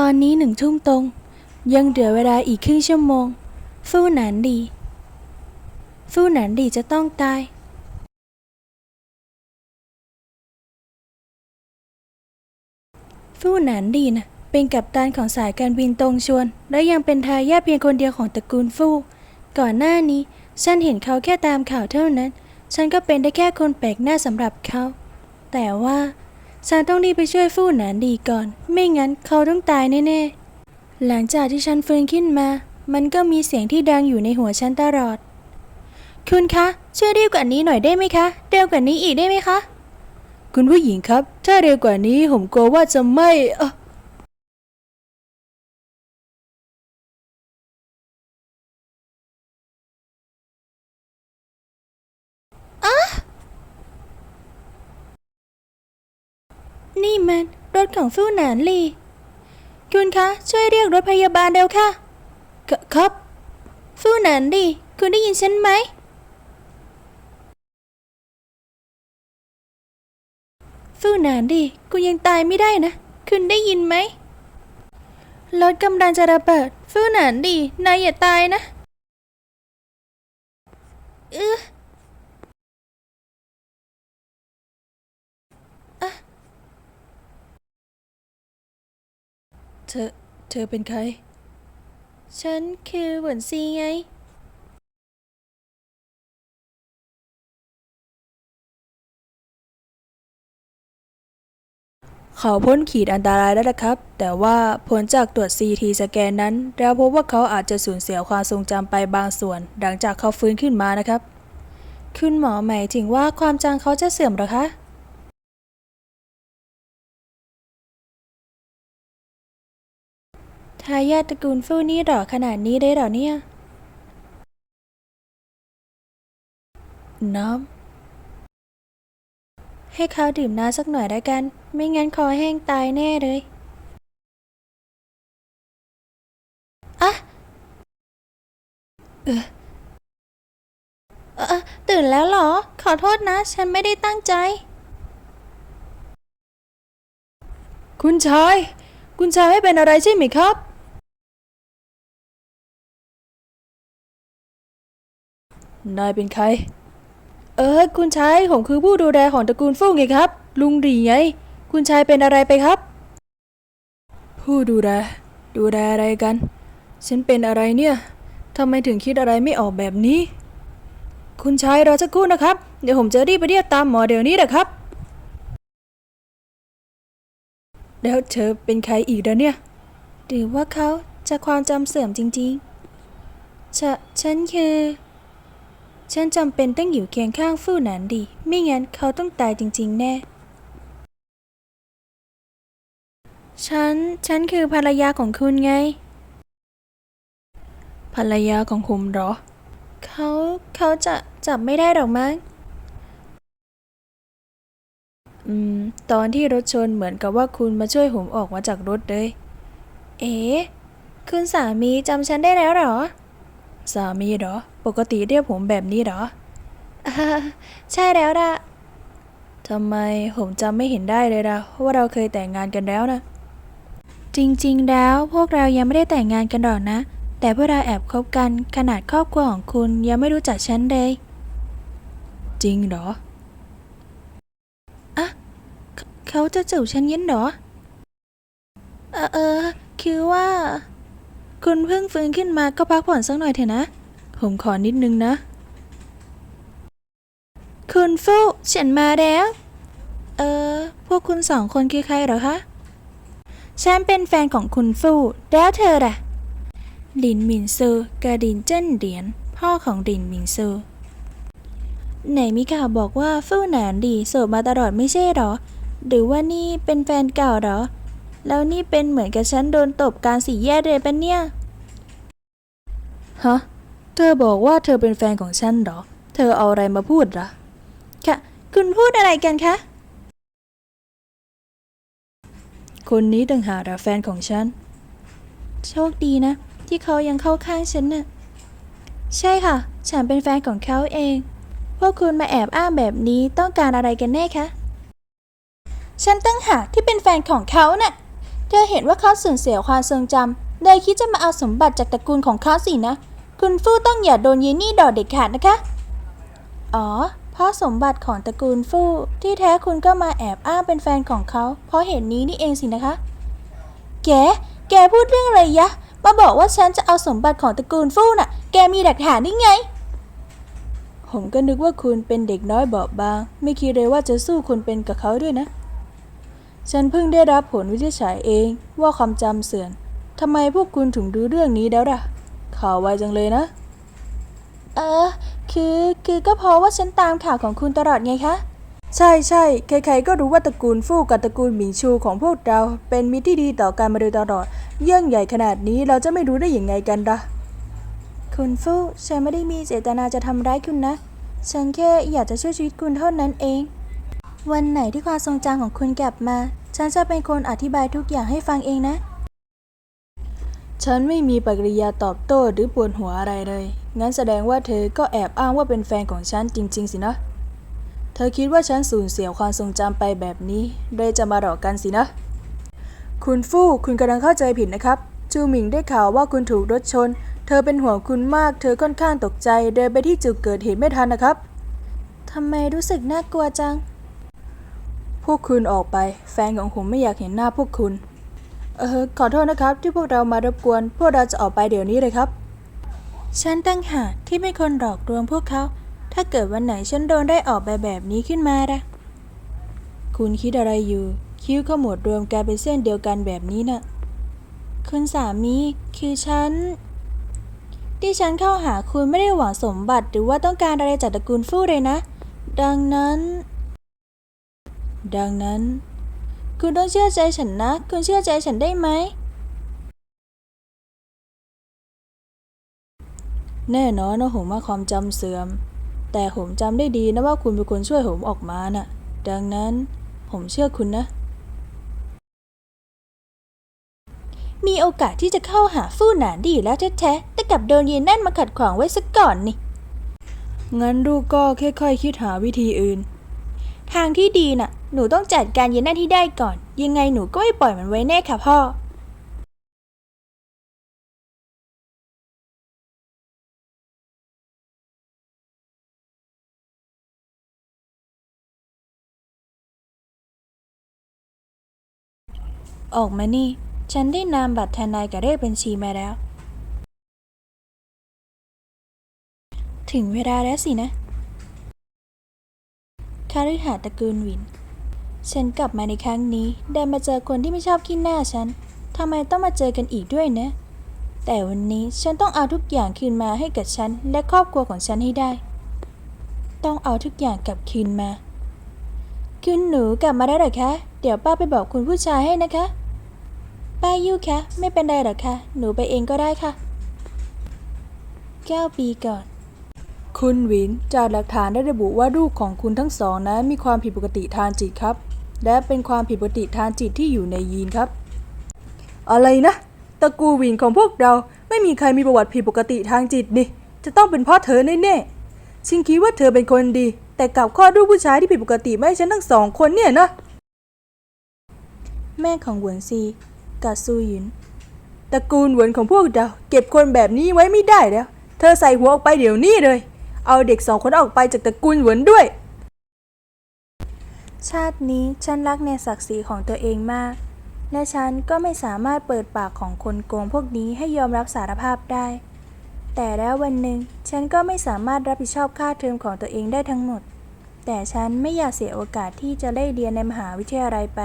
ตอนนี้หนึ่งทุ่มตรง ยังเหลือเวลาอีกครึ่งชั่วโมง ฟู่หนานดี ฟู่หนานดีจะต้องตาย ฟู่หนานดีนะเป็นกัปตันของสายการบินตรงชวน และยังเป็นทายาทเพียงคนเดียวของตระกูลฟู่ก่อนหน้านี้ ฉันเห็นเขาแค่ตามข่าวเท่านั้น ฉันก็เป็นได้แค่คนแปลกหน้าสำหรับเขา แต่ว่า ฉันต้องรีบไปช่วยฟู่หนานดีก่อน ไม่งั้นเขาต้องตายแน่ๆ หลังจากที่ฉันฟื้นขึ้นมา มันก็มีเสียงที่ดังอยู่ในหัวฉันตลอด คุณคะ ช่วยเร็วกว่านี้หน่อยได้ไหมคะ เร็วกว่านี้อีกได้ไหมคะ คุณผู้หญิงครับ ถ้าเร็วกว่านี้ผมกลัวว่าจะไม่เออนี่มันรถ ของฟู่หนานลี คุณคะ ช่วยเรียกรถพยาบาลเร็วค่ะ ครับ ฟู่หนานลี คุณได้ยินฉันไหม ฟู่หนานดิคุณยังตายไม่ได้นะ คุณได้ยินไหม รถกำลังจะระเบิด ฟู่หนานดินายอย่าตายนะเอออะเธอ เธอเป็นใคร ฉันคือเหวินซีไง เขาพ้นขีดอันตรายแล้วนะครับ แต่ว่าผลจากตรวจ CT สแกนนั้นแล้วพบว่าเขาอาจจะสูญเสียความทรงจำไปบางส่วน หลังจากเขาฟื้นขึ้นมานะครับ คุณหมอหมายถึงว่าความจำเขาจะเสื่อมหรอคะ ทายาทตระกูลฟู่นี่หรอขนาดนี้ได้หรอเนี่ย น้ำ ให้เขาดื่มน้ำสักหน่อยได้กัน ไม่งั้นคอแห้งตายแน่เลยอะเออเออตื่นแล้วเหรอ ขอโทษนะ ฉันไม่ได้ตั้งใจ คุณชาย คุณชายไม่เป็นอะไรใช่ไหมครับ นายเป็นใคร เออ คุณชายผมคือผู้ดูแลของตระกูลฟู่ไงครับ ลุงหรีไง คุณชายเป็นอะไรไปครับ ผู้ดูแล ดูแลอะไรกัน ฉันเป็นอะไรเนี่ยทำไมถึงคิดอะไรไม่ออกแบบนี้ คุณชายรอสักครู่นะครับ เดี๋ยวผมจะรีบไปเรียกตามหมอเดี๋ยวนี้นะครับ แล้วเธอเป็นใครอีกแล้วเนี่ย หรือว่าเขาจะความจำเสื่อมจริงๆ ฉะฉันคือ ฉันจำเป็นต้องอยู่เคียงข้างฟู่หนานดี ไม่งั้นเขาต้องตายจริง ๆ แน่ ฉัน ฉันคือภรรยาของคุณไง ภรรยาของผมเหรอ เขาเขาจะจับไม่ได้หรอกมั้ง อืม ตอนที่รถชนเหมือนกับว่าคุณมาช่วยผมออกมาจากรถเลย เอ๋คุณสามีจำฉันได้แล้วเหรอ สามีเหรอ ปกติเรียกผมแบบนี้เหรออ่าใช่แล้วล่ะทำไมผมจำไม่เห็นได้เลยล่ะว่าเราเคยแต่งงานกันแล้วนะ จริงๆ แล้วพวกเรายังไม่ได้แต่งงานกันหรอกนะ แต่พวกเราแอบคบกันขนาดครอบครัวของคุณยังไม่รู้จักฉันเลย จริงเหรออะเขเขาจะจูบฉันยันเหรอ เออเออ คือว่า คุณเพิ่งฟื้นขึ้นมาก็พักผ่อนสักหน่อยเถอะนะ ผมขอนิดนึงนะ คุณฟูฉันมาแล้ว เออ พวกคุณสองคนคือใครเหรอคะ ฉันเป็นแฟนของคุณฟูแล้วเธอล่ะลินหมินซูกับลินเจิ้นเหรียญพ่อของลินหมินซูไหนมีข่าวบอกว่าฟู่หนานดีโสดมาตลอดไม่ใช่หรอ หรือว่านี่เป็นแฟนเก่าหรอ แล้วนี่เป็นเหมือนกับฉันโดนตบการสี่แยกเลยปะเนี่ยฮะ เธอบอกว่าเธอเป็นแฟนของฉันหรอ เธอเอาอะไรมาพูดหรอ ค่ะ คุณพูดอะไรกันคะ คนนี้ต่างหากแฟนของฉัน โชคดีนะ ที่เขายังเข้าข้างฉันน่ะ ใช่ค่ะ ฉันเป็นแฟนของเขาเอง พวกคุณมาแอบอ้างแบบนี้ต้องการอะไรกันแน่คะ ฉันตั้งหากที่เป็นแฟนของเขาน่ะเธธอเห็นว่าเขาสูญเสียความทรงจำเลยคิดจะมาเอาสมบัติจากตระกูลของเขาสินะ คุณฟู่ต้องอย่าโดนเยนี่ดอดเด็ดขาดนะคะ อ๋อ เพราะสมบัติของตระกูลฟู่ที่แท้คุณก็มาแอบอ้างเป็นแฟนของเขา เพราะเหตุนนี้นี่เองสินะคะ แก แกพูดเรื่องอะไรยะ มาบอกว่าฉันจะเอาสมบัติของตระกูลฟู่น่ะ แกมีหลักฐานได้ไง ผมก็นึกว่าคุณเป็นเด็กน้อยเบาบาง ไม่คิดเลยว่าจะสู้คนเป็นกับเขาด้วยนะ ฉันเพิ่งได้รับผลวินิจฉัยเองว่าความจำเสื่อมทำไมพวกคุณถึงดูเรื่องนี้แล้วล่ะ ข่าวไวจังเลยนะ เออ คือคือก็เพราะว่าฉันตามข่าวของคุณตลอดไงคะ ใช่ใช่ใครๆก็รู้ว่าตระกูลฟู่กับตระกูลหมิงชูของพวกเรา เป็นมิตรที่ดีต่อกันมาโดยตลอดเรื่องใหญ่ขนาดนี้เราจะไม่รู้ได้อย่างไงกันล่ะคุณฟู่ฉันไม่ได้มีเจตนาจะทำร้ายคุณนะ ฉันแค่อยากจะช่วยชีวิตคุณเท่านั้นเอง วันไหนที่ความทรงจำของคุณกลับมา ฉันจะเป็นคนอธิบายทุกอย่างให้ฟังเองนะ ฉันไม่มีปฏิกิริยาตอบโต้หรือปวดหัวอะไรเลย งั้นแสดงว่าเธอก็แอบอ้างว่าเป็นแฟนของฉันจริง ๆ สินะ เธอคิดว่าฉันสูญเสียความทรงจำไปแบบนี้เลยจะมาหลอกกันสินะ คุณฟู่คุณกำลังเข้าใจผิดนะครับ จูหมิงได้ข่าวว่าคุณถูกรถชน เธอเป็นห่วงคุณมาก เธอค่อนข้างตกใจ เดินไปที่จุดเกิดเหตุไม่ทันนะครับทำไมรู้สึกน่ากลัวจัง พวกคุณออกไป แฟนของผมไม่อยากเห็นหน้าพวกคุณ เออขอโทษนะครับที่พวกเรามารบกวน พวกเราจะออกไปเดี๋ยวนี้เลยครับ ฉันตั้งหากที่ไม่คนหลอกลวงพวกเขา ถ้าเกิดวันไหนฉันโดนได้ออกไปแบบนี้ขึ้นมาละคุณคิดอะไรอยู่ คิ้วขมวดรวมกลายเป็นเส้นเดียวกันแบบนี้น่ะคุณสามีคือฉัน ที่ฉันเข้าหาคุณไม่ได้หวังสมบัติหรือว่าต้องการอะไรจากตระกูลฟู่เลยนะ ดังนั้น ดังนั้น คุณต้องเชื่อใจฉันนะ คุณเชื่อใจฉันได้ไหม แน่นอนว่าผมว่าความจำเสื่อม แต่ผมจำได้ดีนะว่าคุณเป็นคนช่วยผมออกมาน่ะ ดังนั้นผมเชื่อคุณนะ มีโอกาสที่จะเข้าหาฟู่หนานดีแล้วแท้ๆ แต่กลับโดนเย็นนั่นมาขัดขวางไว้ซะก่อนนี่ งั้นลูกก็ค่อยๆคิดหาวิธีอื่น ทางที่ดีน่ะ หนูต้องจัดการเย็นนั่นที่ได้ก่อน ยังไงหนูก็ไม่ปล่อยมันไว้แน่ค่ะพ่อ ออกมานี่ ฉันได้นามบัตรทนายกับเลขบัญชีมาแล้ว ถึงเวลาแล้วสินะ คาริหาตระกูลวิน ฉันกลับมาในครั้งนี้ได้มาเจอคนที่ไม่ชอบขี้หน้าฉันทำไมต้องมาเจอกันอีกด้วยนะ แต่วันนี้ฉันต้องเอาทุกอย่างคืนมาให้กับฉันและครอบครัวของฉันให้ได้ ต้องเอาทุกอย่างกลับคืนมาคุณหนูกลับมาได้หรอคะ เดี๋ยวป้าไปบอกคุณผู้ชายให้นะคะ ป้ายู่คะ ไม่เป็นไรหรอกคะ หนูไปเองก็ได้ค่ะเก้าปีก่อน คุณหวินจากหลักฐานได้ระบุว่าลูกของคุณทั้งสองนั้นมีความผิดปกติทางจิตครับ และเป็นความผิดปกติทางจิตที่อยู่ในยีนครับ อะไรนะตระกูลหวินของพวกเราไม่มีใครมีประวัติผิดปกติทางจิตนี่จะต้องเป็นเพราะเธอแน่ๆฉันคิดว่าเธอเป็นคนดี แต่กลับคลอดูผู้ชายที่ผิดปกติไมาให้ฉันทั้งสองคนเนี่ยนะ แม่ของหวนซีกาซูหยินตระกูลหวนของพวกเราเก็บคนแบบนี้ไว้ไม่ได้แล้ว เธอใส่หัวออกไปเดี๋ยวนี้เลย เอาเด็กสองคนออกไปจากตระกูลหวนด้วย ชาตินี้ฉันรักในศักดิ์ศรีของตัวเองมาก และฉันก็ไม่สามารถเปิดปากของคนโกงพวกนี้ให้ยอมรับสารภาพได้ แต่แล้ววันหนึ่งฉันก็ไม่สามารถรับผิดชอบค่าเทอมของตัวเองได้ทั้งหมด แต่ฉันไม่อยากเสียโอกาสที่จะได้เรียนในมหาวิทยาลัยไป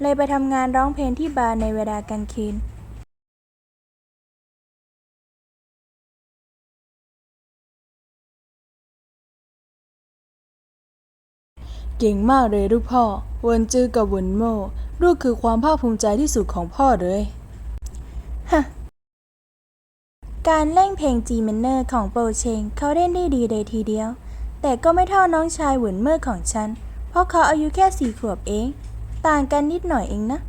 เลยไปทำงานร้องเพลงที่บาร์ในเวลากลางคืน เก่งมากเลยลูกพ่อเวินจื้อกับเวินโม่ลูกคือความภาคภูมิใจที่สุดของพ่อเลยฮะการเล่นเพลงจีเมนเนอร์ของโปเชงเขาเล่นได้ดีเลยทีเดียว แต่ก็ไม่เท่าน้องชายเหวินเมอร์ของฉัน เพราะเขาอายุแค่สี่ขวบเอง ต่างกันนิดหน่อยเองนะ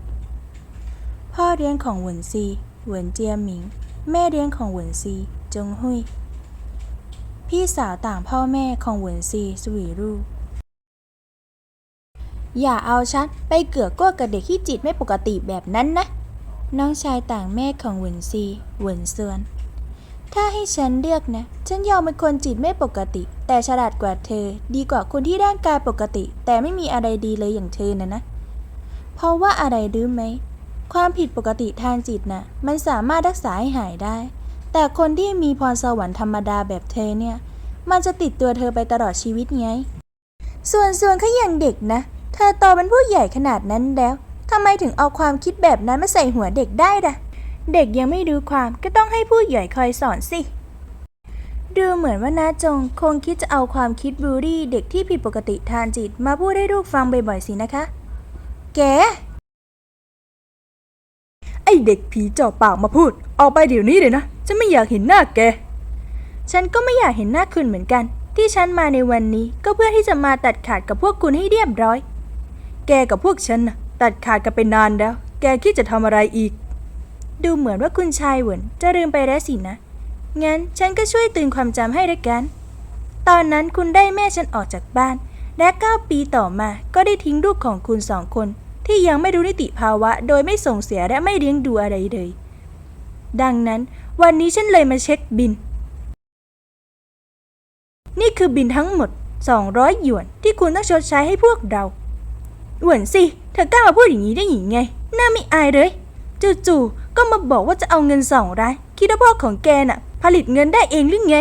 พ่อเลี้ยงของเหวินซีเหวินเจียหมิง แม่เลี้ยงของเหวินซี จงหุยพี่สาวต่างพ่อแม่ของเหวินซีสวีรู อย่าเอาฉันไปเกือกกลัวกับเด็กที่จิตไม่ปกติแบบนั้นนะ น้องชายต่างแม่ของหวนซีหวนเซวนถ้าให้ฉันเลือกนะ ฉันยอมเป็นคนจิตไม่ปกติ แต่ฉลาดกว่าเธอ ดีกว่าคนที่ร่างกายปกติ แต่ไม่มีอะไรดีเลยอย่างเธอนะนะ เพราะว่าอะไรรู้ไหม ความผิดปกติทางจิตน่ะ มันสามารถรักษาให้หายได้ แต่คนที่มีพรสวรรค์ธรรมดาแบบเธอเนี่ย มันจะติดตัวเธอไปตลอดชีวิตไง ส่วนส่วนเขายังเด็กนะ เธอโตเป็นผู้ใหญ่ขนาดนั้นแล้วทำไมถึงเอาความคิดแบบนั้นมาใส่หัวเด็กได้ล่ะ เด็กยังไม่รู้ความก็ต้องให้ผู้ใหญ่คอยสอนสิ ดูเหมือนว่าน้าจงคงคิดจะเอาความคิดบูลลี่เด็กที่ผิดปกติทางจิตมาพูดให้ลูกฟังบ่อยๆสินะคะ แก ไอเด็กผีเจ่อปากมาพูด ออกไปเดี๋ยวนี้เลยนะ ฉันไม่อยากเห็นหน้าแก ฉันก็ไม่อยากเห็นหน้าคุณเหมือนกัน ที่ฉันมาในวันนี้ก็เพื่อที่จะมาตัดขาดกับพวกคุณให้เรียบร้อย แกกับพวกฉันนะตัดขาดกันไปนานแล้ว แกคิดจะทำอะไรอีก ดูเหมือนว่าคุณชายเหวินจะลืมไปแล้วสินะ งั้นฉันก็ช่วยตื่นความจำให้ด้วยกัน ตอนนั้นคุณได้แม่ฉันออกจากบ้าน และเก้าปีต่อมาก็ได้ทิ้งลูกของคุณสองคน ที่ยังไม่รู้นิติภาวะ โดยไม่ส่งเสียและไม่เลี้ยงดูอะไรเลย ดังนั้น วันนี้ฉันเลยมาเช็คบิน นี่คือบินทั้งหมด 200 หยวนที่คุณต้องชดใช้ให้พวกเรา หวนสิ เธอกล้ามาพูดอย่างนี้ได้ยังไง หน้าไม่อายเลยจู่ๆก็มาบอกว่าจะเอาเงินสองร้ายคิดว่าพ่อของแกน่ะ ผลิตเงินได้เองหรือไง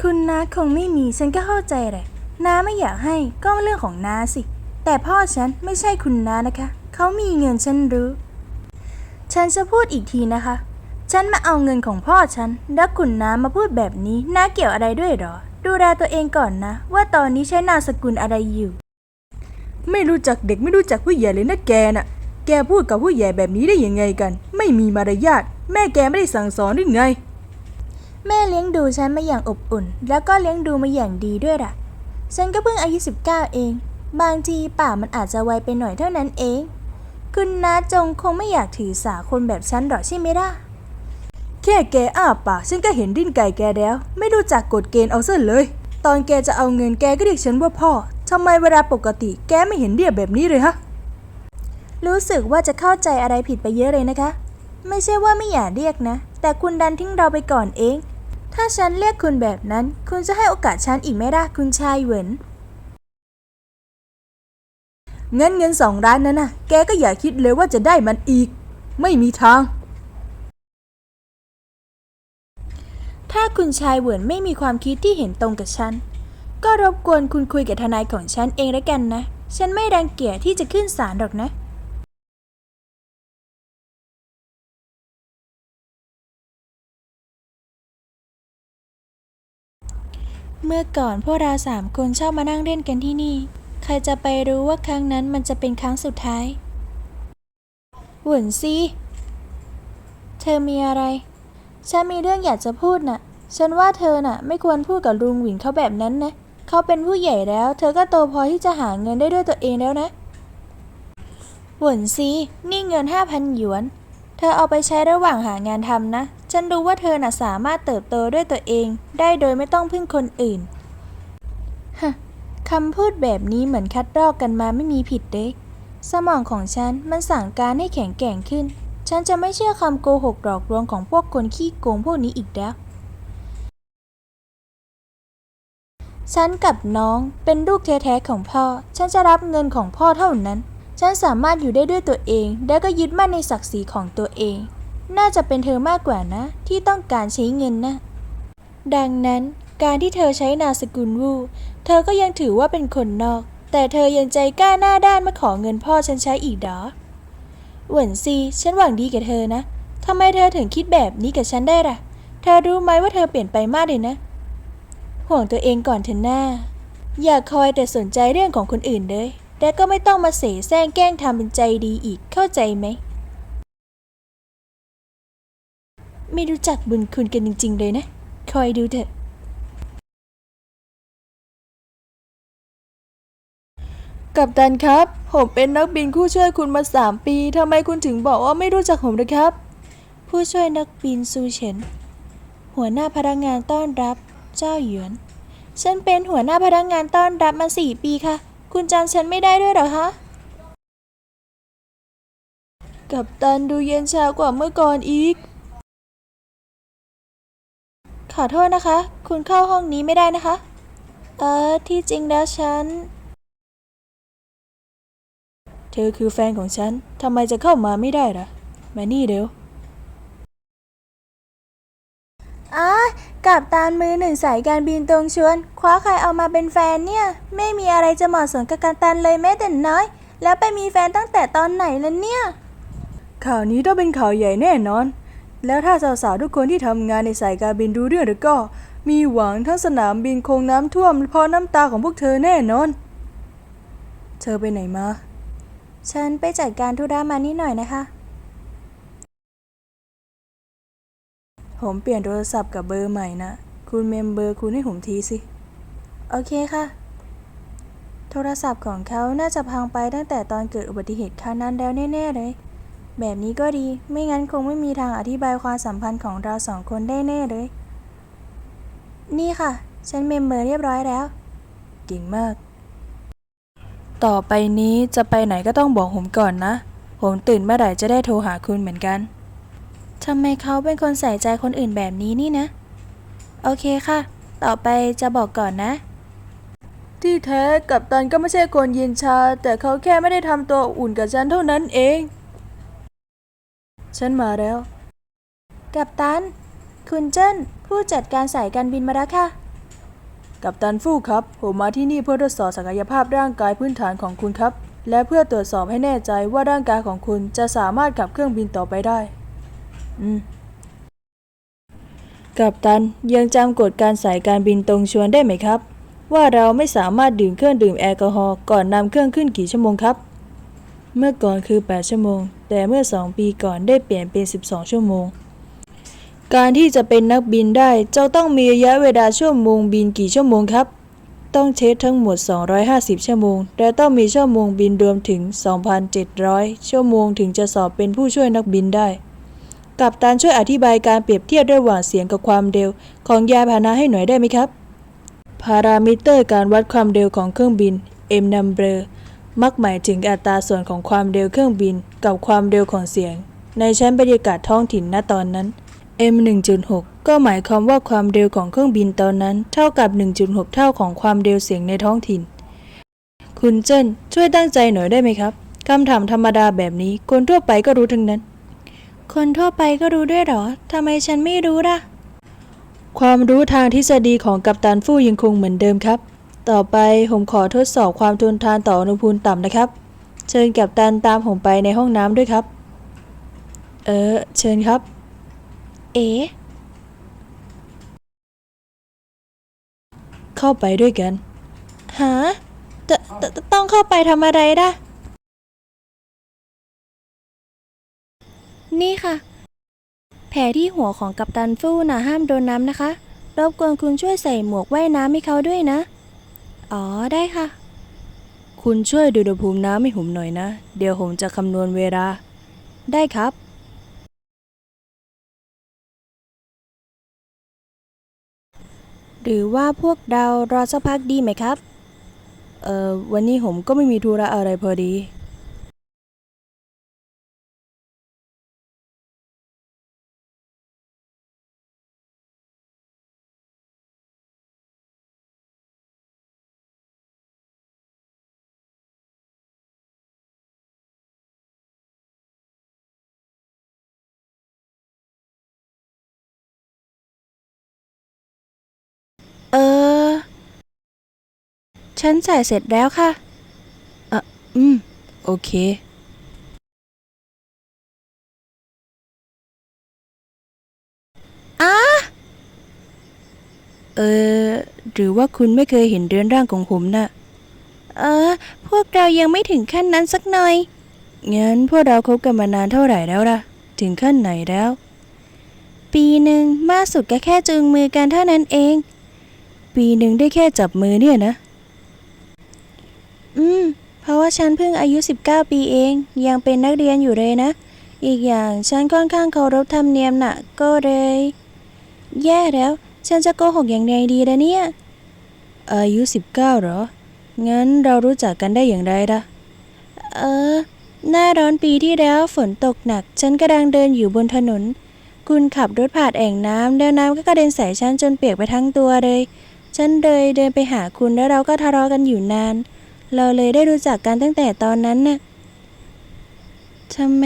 คุณน้าคงไม่มีฉันก็เข้าใจแหละน้าไม่อยากให้ก็เรื่องของน้าสิ แต่พ่อฉันไม่ใช่คุณน้านะคะ เขามีเงินฉันรู้ ฉันจะพูดอีกทีนะคะ ฉันมาเอาเงินของพ่อฉันแล้วคุณน้ามาพูดแบบนี้น้าเกี่ยวอะไรด้วยหรอ ดูแลตัวเองก่อนนะ ว่าตอนนี้ใช้นามสกุลอะไรอยู่ ไม่รู้จักเด็กไม่รู้จักผู้ใหญ่เลยนะแกน่ะ แกพูดกับผู้ใหญ่แบบนี้ได้ยังไงกัน ไม่มีมารยาทแม่แกไม่ได้สั่งสอนหรือไง แม่เลี้ยงดูฉันมาอย่างอบอุ่น แล้วก็เลี้ยงดูมาอย่างดีด้วยล่ะ ฉันก็เพิ่งอายุ 19 เอง บางทีป่ากมันอาจจะไวไปหน่อยเท่านั้นเอง คุณน้าจงคงไม่อยากถือสาคนแบบฉันหรอกใช่ไหมล่ะแค่แกอ้าปากฉันก็เห็นดิ้นไก่แกแล้ว ไม่รู้จักกฎเกณฑ์เอาซะเลย ตอนแกจะเอาเงินแกก็เรียกฉันว่าพ่อ ทำไมเวลาปกติแกไม่เห็นเรียกแบบนี้เลยฮะ รู้สึกว่าจะเข้าใจอะไรผิดไปเยอะเลยนะคะ ไม่ใช่ว่าไม่อยากเรียกนะ แต่คุณดันทิ้งเราไปก่อนเอง ถ้าฉันเรียกคุณแบบนั้น คุณจะให้โอกาสฉันอีกไหมล่ะคุณชายเหวินเงินเงินสองร้านนั้นนะแกก็อย่าคิดเลยว่าจะได้มันอีก ไม่มีทาง ถ้าคุณชายเหวินไม่มีความคิดที่เห็นตรงกับฉัน ก็รบกวนคุณคุยกับทนายของฉันเองแล้วกันนะ ฉันไม่รังเกียจที่จะขึ้นศาลหรอกนะ เมื่อก่อนพวกเราสามคนชอบมานั่งเล่นกันที่นี่ ใครจะไปรู้ว่าครั้งนั้นมันจะเป็นครั้งสุดท้ายหวนซี เธอมีอะไร ฉันมีเรื่องอยากจะพูดน่ะ ฉันว่าเธอน่ะ ไม่ควรพูดกับลุงหวินเขาแบบนั้นนะ เขาเป็นผู้ใหญ่แล้ว เธอก็โตพอที่จะหาเงินได้ด้วยตัวเองแล้วนะหวนซีนี่เงินห้าพันหยวน เธอเอาไปใช้ระหว่างหางานทำนะ ฉันรู้ว่าเธอน่ะสามารถเติบโตด้วยตัวเอง ได้โดยไม่ต้องพึ่งคนอื่นฮะคำพูดแบบนี้เหมือนคัดลอกกันมาไม่มีผิดเด้สมองของฉันมันสั่งการให้แข็งแกร่งขึ้น ฉันจะไม่เชื่อคำโกหกหลอกลวงของพวกคนขี้โกงพวกนี้อีกแล้ว ฉันกับน้องเป็นลูกแท้ๆของพ่อ ฉันจะรับเงินของพ่อเท่านั้น ฉันสามารถอยู่ได้ด้วยตัวเอง และก็ยึดมั่นในศักดิ์ศรีของตัวเอง น่าจะเป็นเธอมากกว่านะ ที่ต้องการใช้เงินนะ ดังนั้นการที่เธอใช้นามสกุลวูเธอก็ยังถือว่าเป็นคนนอก แต่เธอยังใจกล้าหน้าด้านมาขอเงินพ่อฉันใช้อีกดอหวนซีฉันหวังดีกับเธอนะทำไมเธอถึงคิดแบบนี้กับฉันได้ล่ะ เธอรู้ไหมว่าเธอเปลี่ยนไปมากเลยนะ ห่วงตัวเองก่อนเถอะหน้า อย่าคอยแต่สนใจเรื่องของคนอื่นเลยและก็ไม่ต้องมาเสแสร้งแกล้งทำเป็นใจดีอีกเข้าใจไหม ไม่รู้จักบุญคุณกันจริง ๆ เลยนะ คอยดูเถอะ กับตันครับ ผมเป็นนักบินคู่ช่วยคุณมาสามปีทำไมคุณถึงบอกว่าไม่รู้จักผมเลยครับ ผู้ช่วยนักบินซูเฉินหัวหน้าพนักงานต้อนรับ เจ้าหยวน ฉันเป็นหัวหน้าพนักงานต้อนรับมาสี่ปีค่ะ คุณจำฉันไม่ได้ด้วยเหรอคะกับตันดูเย็นชากว่าเมื่อก่อนอีก ขอโทษนะคะ คุณเข้าห้องนี้ไม่ได้นะคะ เออ ที่จริงแล้วฉัน เธอคือแฟนของฉัน ทำไมจะเข้ามาไม่ได้ล่ะ มานี่เร็วอะ กับตานมือหนึ่งสายการบินตรงชวน คว้าใครเอามาเป็นแฟนเนี่ย ไม่มีอะไรจะเหมาะสมกับการตันเลยแม้แต่น้อย แล้วไปมีแฟนตั้งแต่ตอนไหนแล้วเนี่ย ข่าวนี้ต้องเป็นข่าวใหญ่แน่นอน แล้วถ้าสาวๆทุกคนที่ทำงานในสายการบินดูเรื่องแล้วก็ มีหวังทั้งสนามบินคงน้ำท่วมเพราะน้ำตาของพวกเธอแน่นอน เธอไปไหนมา ฉันไปจัดการธุระมานิดหน่อยนะคะ ผมเปลี่ยนโทรศัพท์กับเบอร์ใหม่นะ คุณเมมเบอร์คุณให้ผมทีสิ โอเคค่ะ โทรศัพท์ของเขาน่าจะพังไปตั้งแต่ตอนเกิดอุบัติเหตุครั้งนั้นแล้วแน่ๆเลย แบบนี้ก็ดี ไม่งั้นคงไม่มีทางอธิบายความสัมพันธ์ของเราสองคนได้แน่เลย นี่ค่ะ ฉันเมมเบอร์เรียบร้อยแล้ว เก่งมาก ต่อไปนี้จะไปไหนก็ต้องบอกผมก่อนนะ ผมตื่นเมื่อไหร่จะได้โทรหาคุณเหมือนกัน ทำไมเขาเป็นคนใส่ใจคนอื่นแบบนี้นี่นะ โอเคค่ะ ต่อไปจะบอกก่อนนะ ที่แท้กับตันก็ไม่ใช่คนเย็นชา แต่เขาแค่ไม่ได้ทำตัวอุ่นกับฉันเท่านั้นเอง ฉันมาแล้ว กับตัน คุณเจิ้นผู้จัดการสายการบินมาแล้วค่ะ กับตันฟู่ครับ ผมมาที่นี่เพื่อทดสอบศักยภาพร่างกายพื้นฐานของคุณครับ และเพื่อตรวจสอบให้แน่ใจว่าร่างกายของคุณจะสามารถขับเครื่องบินต่อไปได้อืม กับตันยังจำกฎการสายการบินตรงชวนได้ไหมครับ ว่าเราไม่สามารถดื่มเครื่องดื่มแอลกอฮอล์ก่อนนำเครื่องขึ้นกี่ชั่วโมงครับ เมื่อก่อนคือ 8 ชั่วโมง แต่เมื่อ 2 ปีก่อนได้เปลี่ยนเป็น 12 ชั่วโมง การที่จะเป็นนักบินได้เจ้าต้องมีระยะเวลาชั่วโมงบินกี่ชั่วโมงครับ ต้องเทสทั้งหมด 250 ชั่วโมง และต้องมีชั่วโมงบินรวมถึง 2,700 ชั่วโมงถึงจะสอบเป็นผู้ช่วยนักบินได้ กับตันช่วยอธิบายการเปรียบเทียบระหว่างเสียงกับความเร็ว ของยานพาหนะให้หน่อยได้ไหมครับ พารามิเตอร์การวัดความเร็วของเครื่องบิน M number มักหมายถึงอัตราส่วนของความเร็วเครื่องบิน กับความเร็วของเสียง ในชั้นบรรยากาศท้องถิ่นณตอนนั้น M 1.6 ก็หมายความว่าความเร็วของเครื่องบินตอนนั้น เท่ากับ 1.6 เท่าของความเร็วเสียงในท้องถิ่น คุณเจิ้นช่วยตั้งใจหน่อยได้ไหมครับคำถามธรรมดาแบบนี้คนทั่วไปก็รู้ทั้งนั้น คนทั่วไปก็รู้ด้วยเหรอ ทำไมฉันไม่รู้ล่ะ ความรู้ทางทฤษฎีของกัปตันฟู่ยังคงเหมือนเดิมครับ ต่อไปผมขอทดสอบความทนทานต่ออุณหภูมิต่ำนะครับ เชิญกัปตันตามผมไปในห้องน้ำด้วยครับ เออ เชิญครับ เอ๋เข้าไปด้วยกัน หาตตต้องเข้าไปทำอะไรล่ะ นี่ค่ะ แผลที่หัวของกัปตันฟู่นะห้ามโดนน้ำนะคะ รบกวนคุณช่วยใส่หมวกว่ายน้ำให้เขาด้วยนะ อ๋อได้ค่ะ คุณช่วยดูอุณหภูมิน้ำให้ผมหน่อยนะ เดี๋ยวผมจะคำนวณเวลา ได้ครับ หรือว่าพวกเรารอสักพักดีไหมครับ เอ่อวันนี้ผมก็ไม่มีธุระอะไรพอดี ฉันใส่เสร็จแล้วค่ะอืม โอเค อ้า เออ หรือว่าคุณไม่เคยเห็นเรือนร่างของผมน่ะ เออ พวกเรายังไม่ถึงขั้นนั้นสักหน่อย งั้นพวกเราคบกันมานานเท่าไหร่แล้วล่ะ ถึงขั้นไหนแล้ว ปีหนึ่งมากสุดก็แค่จูงมือกันเท่านั้นเอง ปีหนึ่งได้แค่จับมือเนี่ยนะ อืม เพราะว่าฉันเพิ่งอายุ 19 ปีเอง ยังเป็นนักเรียนอยู่เลยนะ อีกอย่างฉันค่อนข้างเคารพธรรมเนียมน่ะ ก็เลย แย่แล้ว ฉันจะโกหกอย่างไรดีล่ะเนี่ย อายุ 19เหรอ งั้นเรารู้จักกันได้อย่างไรล่ะ เออ หน้าร้อนปีที่แล้วฝนตกหนัก ฉันกำลังเดินอยู่บนถนน คุณขับรถผ่านแอ่งน้ำแล้วน้ำก็กระเด็นใส่ฉันจนเปียกไปทั้งตัวเลย ฉันเลยเดินไปหาคุณแล้วเราก็ทะเลาะกันอยู่นาน เราเลยได้รู้จักกันตั้งแต่ตอนนั้นน่ะทำไม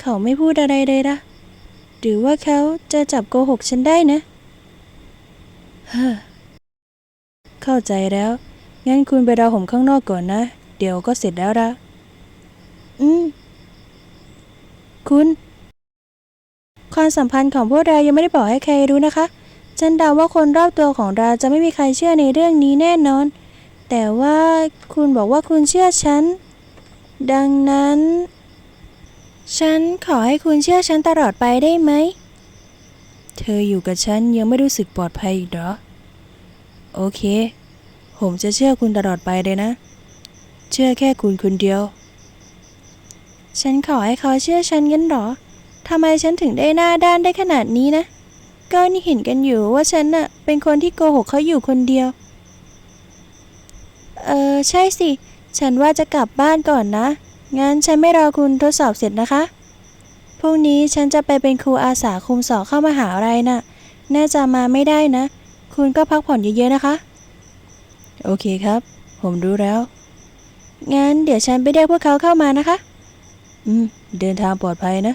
เขาไม่พูดอะไรเลยล่ะ หรือว่าเขาจะจับโกหกฉันได้นะ เฮ้อ เข้าใจแล้ว งั้นคุณไปรอผมข้างนอกก่อนนะ เดี๋ยวก็เสร็จแล้วละอืม คุณ ความสัมพันธ์ของพวกเรายังไม่ได้บอกให้ใครรู้นะคะ ฉันเดาว่าคนรอบตัวของเราจะไม่มีใครเชื่อในเรื่องนี้แน่นอน แต่ว่าคุณบอกว่าคุณเชื่อฉัน ดังนั้น ฉันขอให้คุณเชื่อฉันตลอดไปได้ไหม เธออยู่กับฉันยังไม่รู้สึกปลอดภัยอีกเหรอ โอเค ผมจะเชื่อคุณตลอดไปเลยนะ เชื่อแค่คุณคนเดียว ฉันขอให้เขาเชื่อฉันงั้นเหรอทำไมฉันถึงได้หน้าด้านได้ขนาดนี้นะ ก็นี่เห็นกันอยู่ว่าฉันน่ะเป็นคนที่โกหกเขาอยู่คนเดียว เออใช่สิ ฉันว่าจะกลับบ้านก่อนนะ งั้นฉันไม่รอคุณทดสอบเสร็จนะคะ พรุ่งนี้ฉันจะไปเป็นครูอาสาคุมสอบเข้ามหาลัยน่ะ น่าจะมาไม่ได้นะ คุณก็พักผ่อนเยอะๆนะคะ โอเคครับ ผมรู้แล้ว งั้นเดี๋ยวฉันไปเรียกพวกเขาเข้ามานะคะ อืม เดินทางปลอดภัยนะ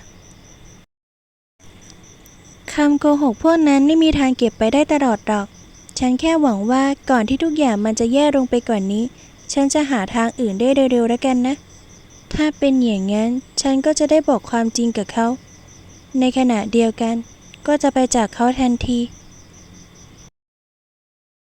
คำโกหกพวกนั้นไม่มีทางเก็บไปได้ตลอดหรอก ฉันแค่หวังว่าก่อนที่ทุกอย่างมันจะแย่ลงไปกว่านนี้ ฉันจะหาทางอื่นได้เร็วๆแล้วกันนะ ถ้าเป็นอย่างนั้น ฉันก็จะได้บอกความจริงกับเขา ในขณะเดียวกัน ก็จะไปจากเขาทันที